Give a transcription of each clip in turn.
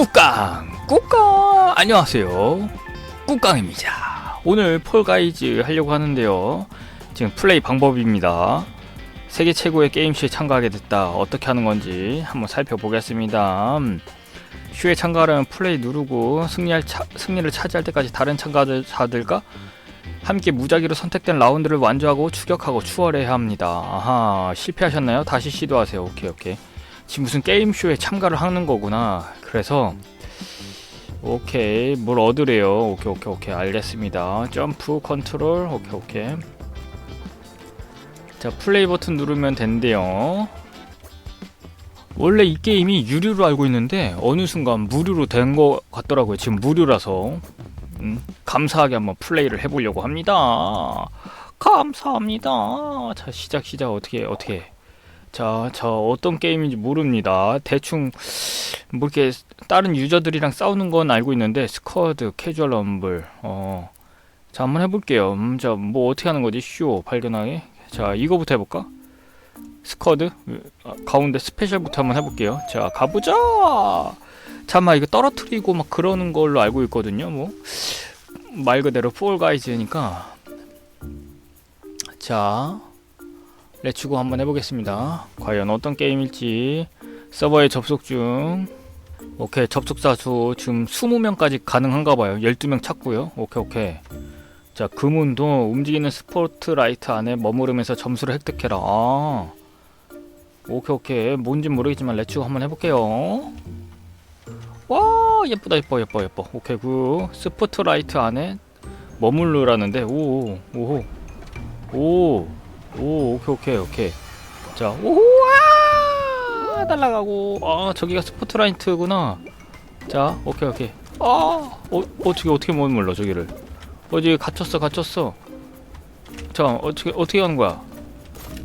꾹깡. 꾹깡. 안녕하세요. 꾹깡입니다. 오늘 폴가이즈 하려고 하는데요. 지금 플레이 방법입니다. 세계 최고의 게임쇼에 참가하게 됐다. 어떻게 하는 건지 한번 살펴보겠습니다. 음, 쇼에 참가하려면 플레이 누르고 승리할 차, 승리를 차지할 때까지 다른 참가자들과 함께 무작위로 선택된 라운드를 완주하고 추격하고 추월해야 합니다. 아하 실패하셨나요? 다시 시도하세요. 오케이 오케이 지금 무슨 게임쇼에 참가를 하는 거구나. 그래서 오케이 뭘 얻으래요. 오케이 오케이 오케이 알겠습니다. 점프 컨트롤 오케이 오케이. 자 플레이 버튼 누르면 된대요. 원래 이 게임이 유료로 알고 있는데 어느 순간 무료로 된거 같더라고요. 지금 무료라서 음, 감사하게 한번 플레이를 해보려고 합니다. 감사합니다. 자 시작 시작 어떻게 어떻게 자, 저 어떤 게임인지 모릅니다. 대충 뭐 이렇게 다른 유저들이랑 싸우는 건 알고 있는데 스쿼드, 캐주얼 럼블, 어, 자 한번 해 볼게요. 음, 자 뭐 어떻게 하는 거지? 쇼 발견하게. 자 이거부터 해 볼까? 스쿼드 아, 가운데 스페셜부터 한번 해 볼게요. 자 가보자. 잠만 이거 떨어뜨리고 막 그러는 걸로 알고 있거든요. 뭐 말 그대로 폴 가이즈니까 자. 레츠고 한번 해보겠습니다. 과연 어떤 게임일지 서버에 접속 중. 오케이 접속자 수 지금 20명까지 가능한가 봐요. 12명 찾고요. 오케이 오케이. 자 금운도 움직이는 스포트라이트 안에 머무르면서 점수를 획득해라. 아. 오케이 오케이 뭔진 모르겠지만 레츠고 한번 해볼게요. 와 예쁘다 예뻐 예뻐 예뻐. 오케이 그 스포트라이트 안에 머무르라는데 오오 오. 오. 오 오케이 오케이 오케이. 자 오와! 날라가고. 아 저기가 스포트라이트구나. 자 오케이 오케이. 아 어, 어떻게 어떻게 못 몰라 저기를? 어디 갇혔어 갇혔어. 자 어떻게 어떻게 하는 거야?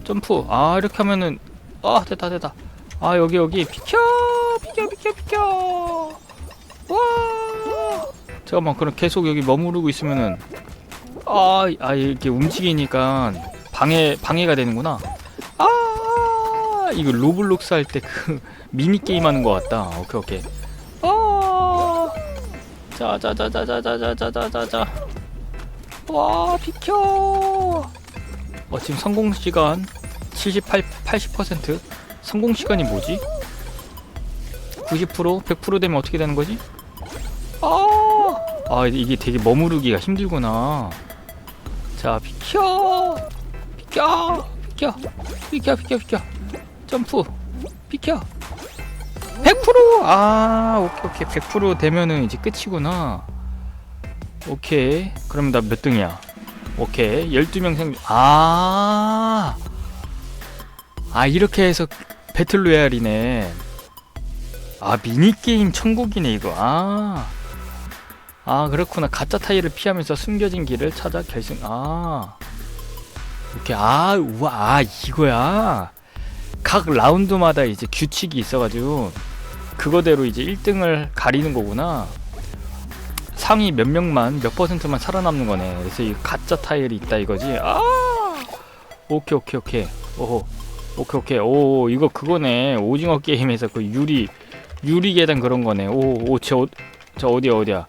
점프. 아 이렇게 하면은 아 됐다 됐다. 아 여기 여기. 비켜 비켜 비켜 비켜. 와! 잠깐만 그럼 계속 여기 머무르고 있으면은 아, 아 이렇게 움직이니까 방해 방해가 되는구나. 아 이거 로블록스 할 때 그 미니 게임 하는 것 같다. 오케이 오케이. 아 자자자자자자자자자자. 와 비켜. 어 지금 성공 시간 78 80% 성공 시간이 뭐지? 90% 100% 되면 어떻게 되는 거지? 아, 아 이게 되게 머무르기가 힘들구나. 자 비켜. 비켜 비켜 비켜 비켜 비켜 점프 비켜 100%아 오케이 오케이. 100% 되면은 이제 끝이구나. 오케이. 그럼 나 몇 등이야? 오케이. 12명 생 아, 아 이렇게 해서 배틀로얄이네. 아 미니게임 천국이네 이거. 아, 아 그렇구나. 가짜 타이를 피하면서 숨겨진 길을 찾아 결승 아 이렇게 아 우와 아 이거야. 각 라운드마다 이제 규칙이 있어가지고 그거대로 이제 1등을 가리는 거구나. 상위 몇 명만 몇 퍼센트만 살아남는 거네. 그래서 이 가짜 타일이 있다 이거지. 아! 오케이 오케이 오케이. 오호. 오케이 오케이. 오 이거 그거네. 오징어 게임에서 그 유리 유리 계단 그런 거네. 오오저 저 어디야 어디야?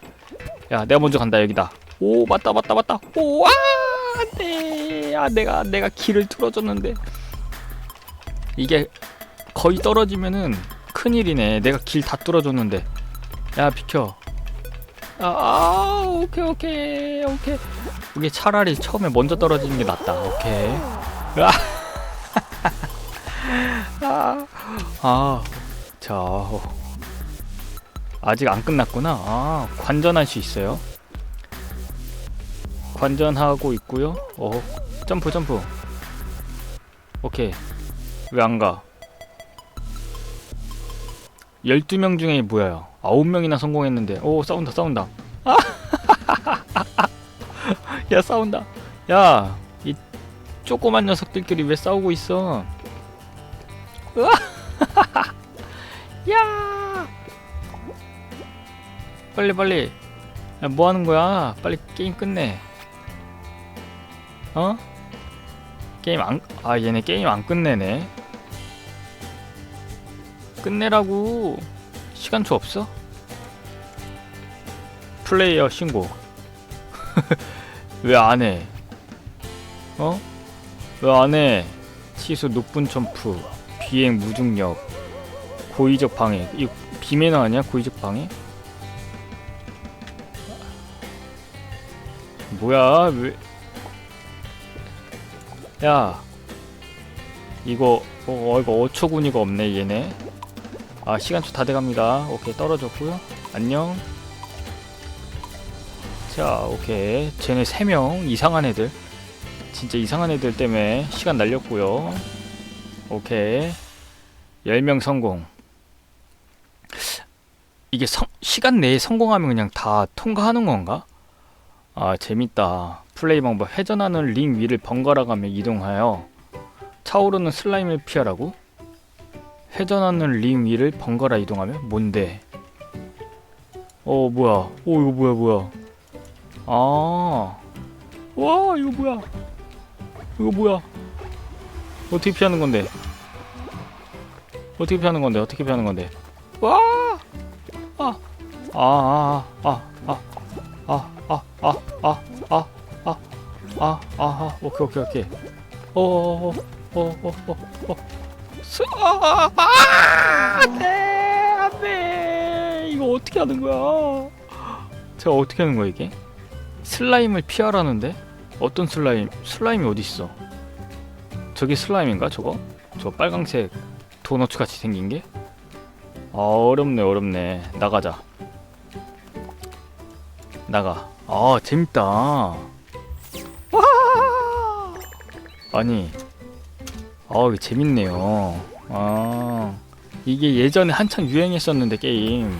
야 내가 먼저 간다 여기다. 오 맞다 맞다 맞다. 오아 안돼 아 내가 내가 길을 뚫어줬는데. 이게 거의 떨어지면은 큰일이네. 내가 길 다 뚫어줬는데. 야 비켜. 아, 아 오케이 오케이 오케이. 이게 차라리 처음에 먼저 떨어지는 게 낫다. 오케이. 아, 아, 아, 자, 어. 아직 안 끝났구나. 아, 관전할 수 있어요. 관전하고 있고요. 어, 점프 점프. 오케이. 왜 안 가? 12명 중에 뭐야? 9명이나 성공했는데. 오, 싸운다, 싸운다. 아! 야, 싸운다. 야, 이 조그만 녀석들끼리 왜 싸우고 있어? 야! 빨리 빨리. 야, 뭐 하는 거야? 빨리 게임 끝내. 어? 게임 안, 아, 얘네 게임 안 끝내네. 끝내라고. 시간초 없어? 플레이어 신고 왜 안해 어? 왜 안해 치수 높은 점프 비행 무중력 고의적 방해 이 비매너 아니야 고의적 방해? 뭐야 왜? 야 이거 어 이거 어처구니가 없네 얘네. 아 시간초 다 돼갑니다. 오케이 떨어졌고요. 안녕. 자 오케이. 쟤네 3명 이상한 애들. 진짜 이상한 애들 때문에 시간 날렸고요. 오케이. 10명 성공. 이게 성, 시간 내에 성공하면 그냥 다 통과하는 건가? 아 재밌다 플레이 방법 회전하는 링 위를 번갈아 가며 이동하여 차오르는 슬라임을 피하라고? 회전하는 링 위를 번갈아 이동하며 뭔데? 어 뭐야 어 이거 뭐야 뭐야 아, 와 이거 뭐야? 이거 뭐야? 어떻게 피하는 건데? 어떻게 피하는 건데? 어떻게 피하는 건데? 와, 아, 아, 아, 아, 아, 아, 아, 아, 아, 아, 아, 아, 아, 오케이, 오케이, 오케이. 어, 어, 어, 어, 어, 어, 스, 아, 아, 안 돼, 안 돼. 이거 어떻게 하는 거야? 제가 어떻게 하는 거야 이게? 슬라임을 피하라는데? 어떤 슬라임? 슬라임이 어디 있어? 저게 슬라임인가 저거? 저 빨강색 도너츠 같이 생긴 게? 아 어렵네 어렵네 나가자 나가 아 재밌다. 와! 아니 아 이거 재밌네요. 아 이게 예전에 한창 유행했었는데 게임.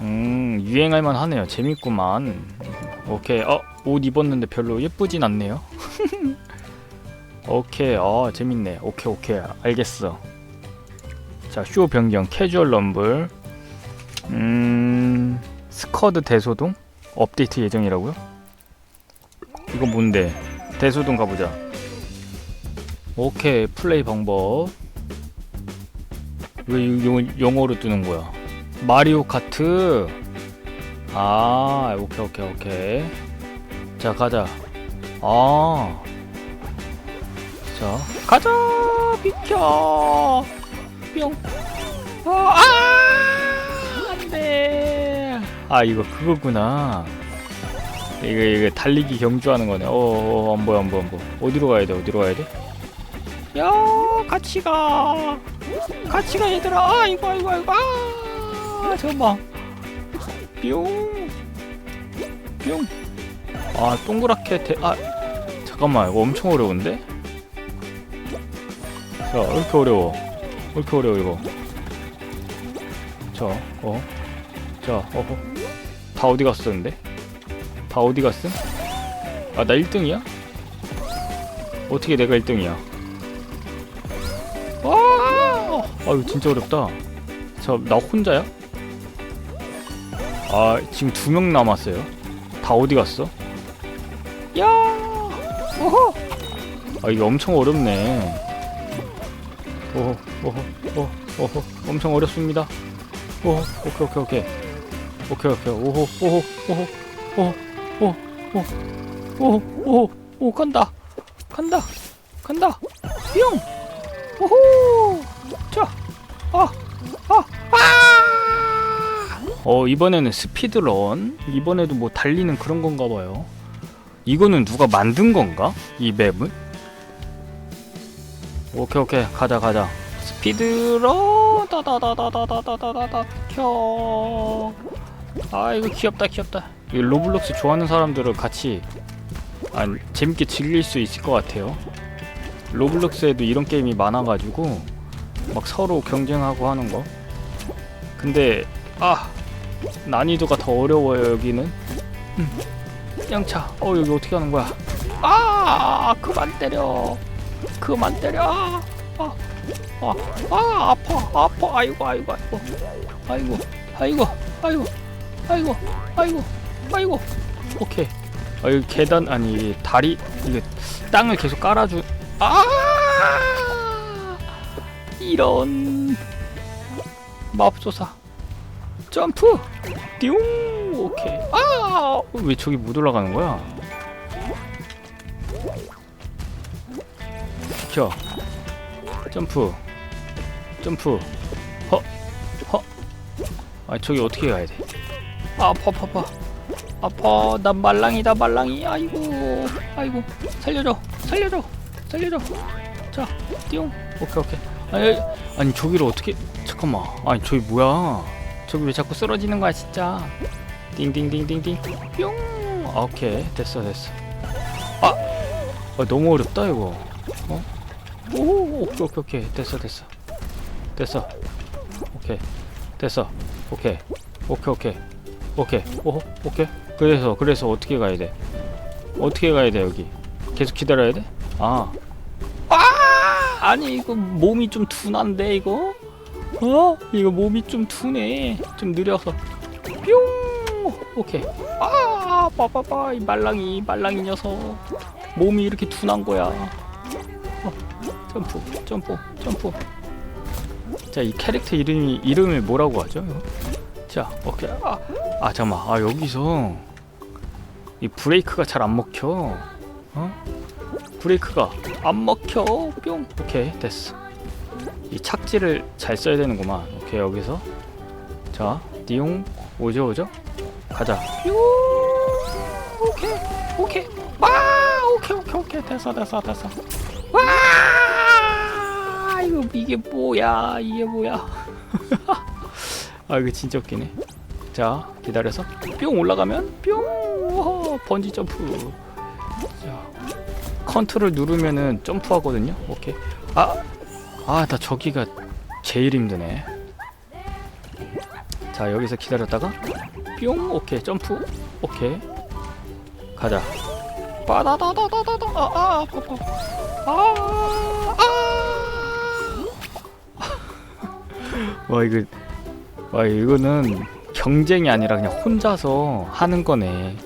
음 유행할 만 하네요. 재밌구만. 오케이. 어 옷 입었는데 별로 예쁘진 않네요. 오케이. 어 재밌네. 오케이 오케이. 알겠어. 자쇼 변경. 캐주얼 럼블. 음 스커드 대소동 업데이트 예정이라고요 이거 뭔데 대소동 가보자 오케이 플레이 방법 왜 이거 영어로 뜨는 거야 마리오 카트 아 오케이 오케이 오케이 자 가자 아 자, 가자! 비켜! 뿅! 어, 아! 안 돼! 아, 이거 그거구나. 이거, 이거 달리기 경주하는 거네. 어, 어, 안 보여, 안 보여, 안 보여. 어디로 가야 돼, 어디로 가야 돼? 야, 같이 가! 같이 가, 얘들아! 아이고, 아이고, 아이고, 아! 잠깐만. 뿅! 뿅! 아, 동그랗게 대, 아, 잠깐만, 이거 엄청 어려운데? 자, 왜 이렇게 어려워? 왜 이렇게 어려워, 이거? 자, 어? 자, 어허. 다 어디 갔었는데? 다 어디 갔음? 아, 나 1등이야? 어떻게 내가 1등이야? 와! 아, 이거 진짜 어렵다. 자, 나 혼자야? 아, 지금 두 명 남았어요. 다 어디 갔어? 야! 오호! 아, 이게 엄청 어렵네. 오호, 오호, 오호, 오호, 엄청 어렵습니다. 오호, 오케이, 오케이, 오케이. 오케이, 오케이, 오호, 오호, 오호, 오호, 오호, 오호, 오호, 오호, 오, 간다. 간다. 간다. 뿅! 오호! 자, 아, 아, 아! 어, 이번에는 스피드런. 이번에도 뭐 달리는 그런 건가 봐요. 이거는 누가 만든 건가? 이 맵은? 오케이 오케이 가자 가자 스피드로 다다다다다다다다다 켜. 아 이거 귀엽다 귀엽다. 이 로블록스 좋아하는 사람들은 같이 아, 재밌게 즐길 수 있을 것 같아요. 로블록스에도 이런 게임이 많아가지고 막 서로 경쟁하고 하는 거. 근데 아 난이도가 더 어려워요 여기는. 음, 양차. 어 여기 어떻게 하는 거야? 아 그만 때려. 그만 때려. 아, 아, 아, 아 아파, 아파. 아이고, 아이고, 아이고, 아이고, 아이고, 아이고, 아이고, 아이고, 아이고. 오케이. 아, 여기 계단 아니 다리 이게 땅을 계속 깔아주. 아, 이런. 맙소사. 점프. 띠용. 오케이. 아왜 저기 못 올라가는 거야? 비켜. 점프. 점프. 허 허. 아 저기 어떻게 가야 돼 아파 아파 아파. 나 말랑이다 말랑이. 아이고 아이고. 살려줘 살려줘 살려줘. 자 띠용. 오케이 오케이. 아니 아니 저기를 어떻게 잠깐만. 아니 저기 뭐야? 저기 왜 자꾸 쓰러지는 거야 진짜. 띵띵띵띵띵. 뿅. 아, 오케이. 됐어 됐어. 아, 아 너무 어렵다 이거. 어? 오 오케이 오케이 오케이. 됐어 됐어. 됐어. 오케이. 됐어. 오케이. 오케이 오케이 오케이 오 오케이 그래서 그래서 어떻게 가야 돼 어떻게 가야 돼 여기 계속 기다려야 돼? 아 아! 아니 이거 몸이 좀 둔한데 이거? 어? 이거 몸이 좀 둔해 좀 느려서 뿅 오케이 아 빠빠빠 이 말랑이 말랑이 녀석 몸이 이렇게 둔한 거야 어, 점프 점프 점프 자 이 캐릭터 이름이 이름을 뭐라고 하죠? 이거? 자 오케이 아, 아 잠깐만. 아 여기서 이 브레이크가 잘 안 먹혀. 어? 브레이크가 안 먹혀. 뿅. 오케이 됐어. 이 착지를 잘 써야 되는구만. 오케이 여기서. 자 띠용. 오죠 오죠? 가자. 요! 오케이 오케이. 와! 오케이 오케이 오케이. 됐어 됐어 됐어. 와! 이거 이게 뭐야? 이게 뭐야? 아 이거 진짜 웃기네 자 기다려서. 뿅 올라가면? 뿅! 우와, 번지 점프. 자 컨트롤 누르면은 점프하거든요. 오케이. 아 아, 나 저기가 제일 힘드네. 자, 여기서 기다렸다가 뿅, 오케이, 점프, 오케이, 가자. 빠다다다다다다, 아, 아, 아파, 아파. 아, 아. 와, 이거, 와, 이거는 경쟁이 아니라 그냥 혼자서 하는 거네.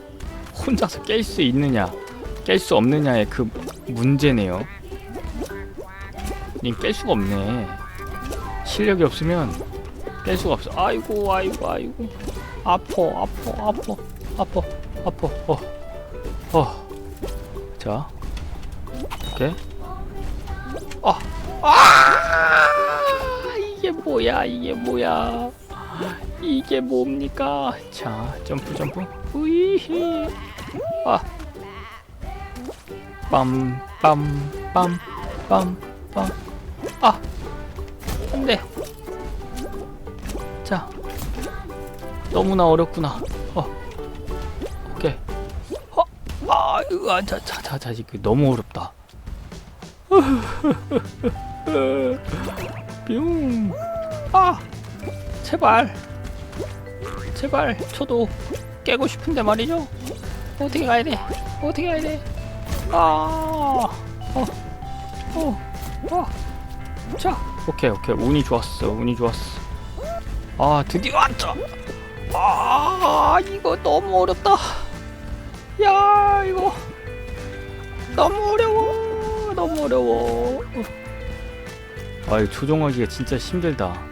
혼자서 깰 수 있느냐, 깰 수 없느냐의 그 문제네요. 님깰 수가 없네. 실력이 없으면 깰 수가 없어. 아이고 아이고 아이고. 아퍼 아퍼 아퍼 아퍼 아퍼 어. 어. 자. 오케이. 아. 아! 이게 뭐야? 이게 뭐야? 이게 뭡니까? 자, 점프 점프. 우이히. 아. 빰빰빰 빰 빰 빰. 아, 안 돼. 자, 너무나 어렵구나. 어, 오케이. 어, 아, 으아, 자, 자, 자, 자, 이거 너무 어렵다. 뿅. 아, 제발, 제발, 저도 깨고 싶은데 말이죠. 어떻게 가야 돼? 어떻게 가야 돼? 아, 어, 어, 어. 자, 오케이, 오케이. 운이 좋았어. 운이 좋았어. 아, 드디어 왔다. 아, 이거 너무 어렵다. 야, 이거 너무 어려워. 너무 어려워. 아, 이거 조종하기가 진짜 힘들다.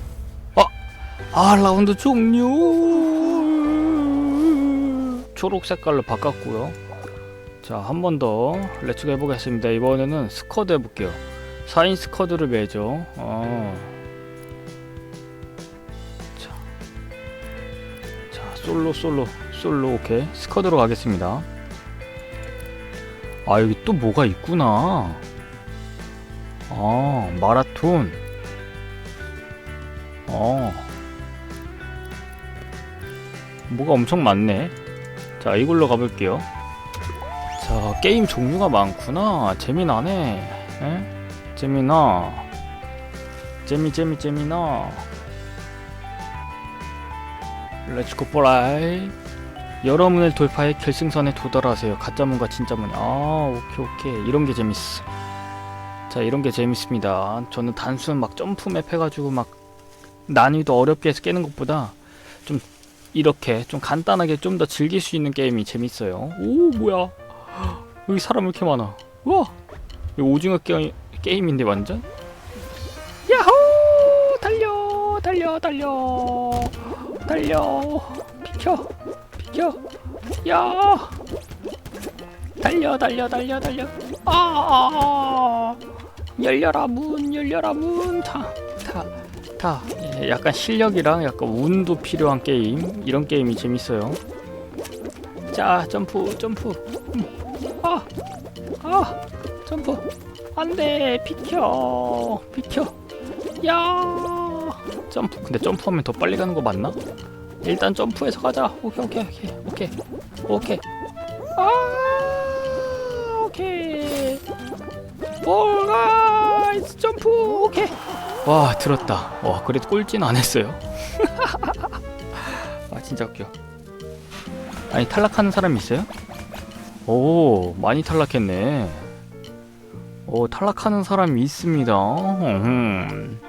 아 라운드 종료. 초록 색깔로 바꿨고요. 자 한 번더 렛츠고 해보겠습니다. 이번에는 스쿼드 해볼게요. 4인 스쿼드를 매죠. 어. 자. 자 솔로 솔로 솔로. 오케이. 스쿼드로 가겠습니다. 아 여기 또 뭐가 있구나. 아 마라톤. 어 뭐가 엄청 많네. 자 이걸로 가볼게요. 자 게임 종류가 많구나. 재미나네. 에? 재미나. 재미 재미 재미나. 렛츠고 보라이 여러분을 돌파해 결승선에 도달하세요. 가짜문과 진짜문 아 오케이 오케이. 이런 게 재밌어. 자 이런 게 재밌습니다. 저는 단순 막 점프 맵 해가지고 막 난이도 어렵게 해서 깨는 것보다 좀 이렇게 좀 간단하게 좀 더 즐길 수 있는 게임이 재밌어요. 오 뭐야? 여기 사람 왜 이렇게 많아. 우와! 이거 오징어 게, 게임인데 완전? 야호! 달려! 달려! 달려! 달려! 비켜! 비켜! 야! 달려! 달려! 달려! 달려! 아! 열려라 문! 열려라 문다다 다 예, 약간 실력이랑 약간 운도 필요한 게임. 이런 게임이 재밌어요. 자 점프 점프. 아아 아, 점프. 안돼 비켜 비켜. 야 점프. 근데 점프하면 더 빨리 가는 거 맞나? 일단 점프해서 가자. 오케이 오케이 오케이 오케이. 오케이. 아 오케이. 볼가이스 점프. 오케이 와 들었다 와 그래도 꼴찌는 안 했어요 아 진짜 웃겨 아니 탈락하는 사람 있어요? 오 많이 탈락했네 오 탈락하는 사람이 있습니다 음.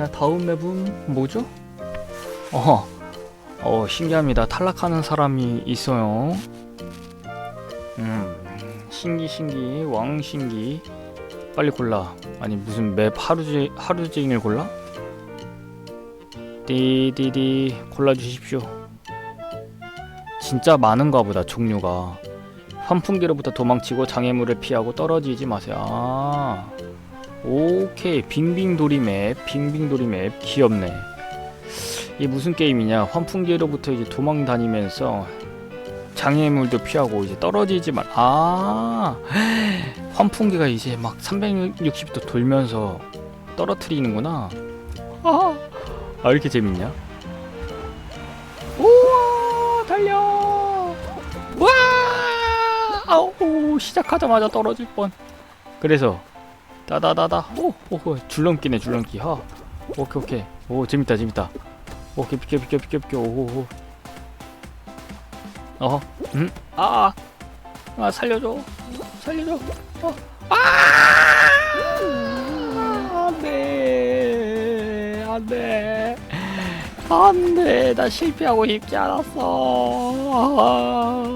자 다음 맵은 뭐죠? 어, 어 신기합니다. 탈락하는 사람이 있어요. 음, 신기 신기 왕 신기 빨리 골라. 아니 무슨 맵 하루 지 하루 종일 골라? 디디디 골라 주십시오. 진짜 많은가 보다 종류가. 환풍기로부터 도망치고 장애물을 피하고 떨어지지 마세요. 아. 오케이 빙빙도리 맵 빙빙도리 맵 귀엽네 이게 무슨 게임이냐 환풍기로부터 이제 도망 다니면서 장애물도 피하고 이제 떨어지지만 아 환풍기가 이제 막 360도 돌면서 떨어뜨리는구나. 아, 아 이렇게 재밌냐? 우와 달려! 와! 아우 시작하자마자 떨어질 뻔. 그래서 따다다다. 오오 줄넘기네 줄넘기. 하. 오케이 오케이. 오 재밌다 재밌다. 오케이 비켜 비켜 비켜 비켜. 오오오 어음 아, 아 살려줘. 살려줘. 어. 아! 안돼. 안돼. 안돼. 나 실패하고 싶지 않았어. 아.